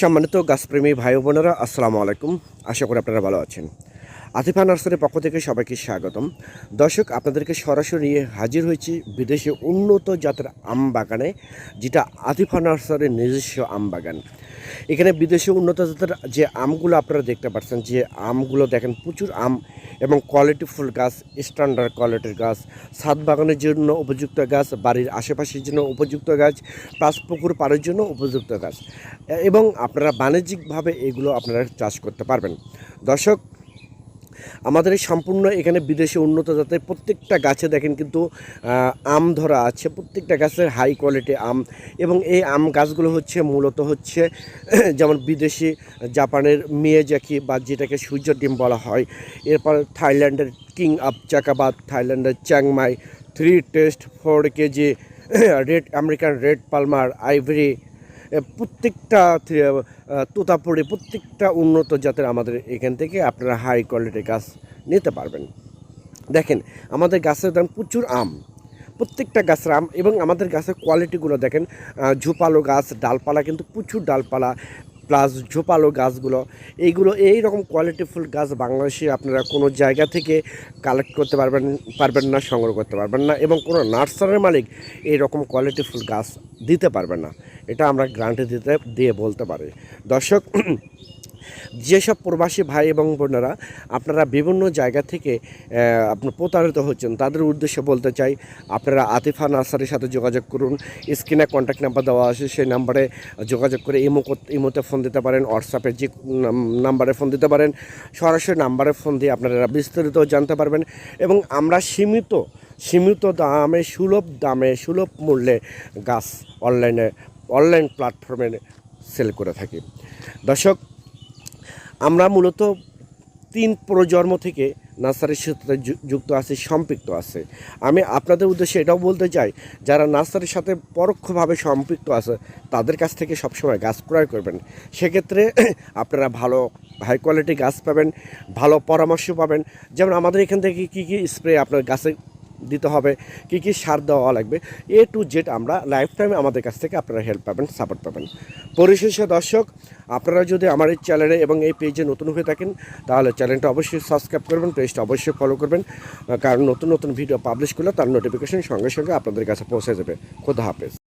সম্মানিত গাছপ্রেমী ভাই বোনেরা আসসালামু আলাইকুম। আশা করি আপনারা ভালো আছেন। আতিফা নার্সারির পক্ষ থেকে সবাইকে স্বাগতম। দর্শক, আপনাদেরকে সরাসরি হাজির হয়েছি বিদেশে উন্নত জাতের আম বাগানে, যেটা আতিফা নার্সারির নিজস্ব আম বাগান। এখানে বিদেশে উন্নত জাতের যে আমগুলো আপনারা দেখতে পাচ্ছেন, যে আমগুলো দেখেন প্রচুর আম এবং কোয়ালিটি ফুল গাছ স্ট্যান্ডার্ড কোয়ালিটির গাছ, ছাদ বাগানের জন্য উপযুক্ত গাছ, বাড়ির আশেপাশের জন্য উপযুক্ত গাছ প্লাস পুকুর পাড়ের জন্য উপযুক্ত গাছ। এবং আপনারা বাণিজ্যিকভাবে এগুলো আপনারা চাষ করতে পারবেন। দর্শক আমাদের এই সম্পূর্ণ এখানে বিদেশে উন্নত জাতের প্রত্যেকটা গাছে দেখেন কিন্তু আম ধরা আছে। প্রত্যেকটা গাছের হাই কোয়ালিটি আম এবং এই আম গাছগুলো হচ্ছে মূলত হচ্ছে, যেমন বিদেশি, জাপানের মিয়াজাকি বা যেটাকে সূর্য ডিম বলা হয়। এরপর থাইল্যান্ডের কিং আপ চাকাবাদ, থাইল্যান্ডের Chiang Mai three test four KG red American red Palmer ivory প্রত্যেকটা তোতা পড়ে প্রত্যেকটা উন্নত জাতের আমাদের এখান থেকে আপনারা হাই কোয়ালিটির গাছ নিতে পারবেন। দেখেন, আমাদের গাছের দাম প্রচুর আম। প্রত্যেকটা গাছের আম এবং আমাদের গাছের কোয়ালিটিগুলো দেখেন ঝোপালো গাছ, ডালপালা কিন্তু প্রচুর ডালপালা। প্লাস ঝোপালো গাছগুলো, এইগুলো এই রকম কোয়ালিটিফুল গাছ বাংলাদেশে আপনারা কোনো জায়গা থেকে কালেক্ট করতে পারবেন পারবেন না, সংগ্রহ করতে পারবেন না এবং কোনো নার্সারির মালিক এই রকম কোয়ালিটিফুল গাছ দিতে পারবে না। এটা আমরা গ্রান্টে দিতে, দিয়ে বলতে পারি। দর্শক যেসব প্রবাসী ভাই এবং বোনেরা আপনারা বিভিন্ন জায়গা থেকে আপনার প্রতারিত হচ্ছেন, তাদের উদ্দেশ্যে বলতে চাই, আপনারা আতিফা নার্সারির সাথে যোগাযোগ করুন। স্ক্রিনে কন্ট্যাক্ট নাম্বার দেওয়া আছে, সেই নাম্বারে যোগাযোগ করে ইমো ইমোতে ফোন দিতে পারেন হোয়াটসঅ্যাপে যে নাম্বারে ফোন দিতে পারেন। সরাসরি নাম্বারে ফোন দিয়ে আপনারা বিস্তারিত জানতে পারবেন এবং আমরা সীমিত সীমিত দামে, সুলভ দামে, সুলভ মূল্যে গাছ অনলাইনে অনলাইন প্ল্যাটফর্মে সেল করে থাকি। দর্শক আমরা মূলত তিন প্রজন্ম থেকে নার্সারির সাথে যুক্ত আছে, সম্পৃক্ত আছে। আমি আপনাদের উদ্দেশ্যে এটাও বলতে চাই, যারা নার্সারির সাথে পরোক্ষভাবে সম্পৃক্ত আছে, তাদের কাছ থেকে সবসময় গাছ ক্রয় করবেন। সেক্ষেত্রে আপনারা ভালো হাই কোয়ালিটি গাছ পাবেন, ভালো পরামর্শ পাবেন। যেমন আমাদের এখান থেকে কী কী স্প্রে আপনার গাছে দিতে হবে, কি কি সার দেওয়া লাগবে এ টু জেড আমরা লাইফ টাইমে আমাদের কাছ থেকে আপনারা হেল্প পাবেন সাপোর্ট পাবেন। পরিশেষে দর্শক, আপনারা যদি আমার এই চ্যানেলে এবং এই পেজে নতুন হয়ে থাকেন, তাহলে চ্যানেলটা অবশ্যই সাবস্ক্রাইব করবেন পেজটা অবশ্যই ফলো করবেন, কারণ নতুন নতুন ভিডিও পাবলিশ করলে তার নোটিফিকেশন সঙ্গে সঙ্গে আপনাদের কাছে পৌঁছে যাবে। খোদা হাফেজ।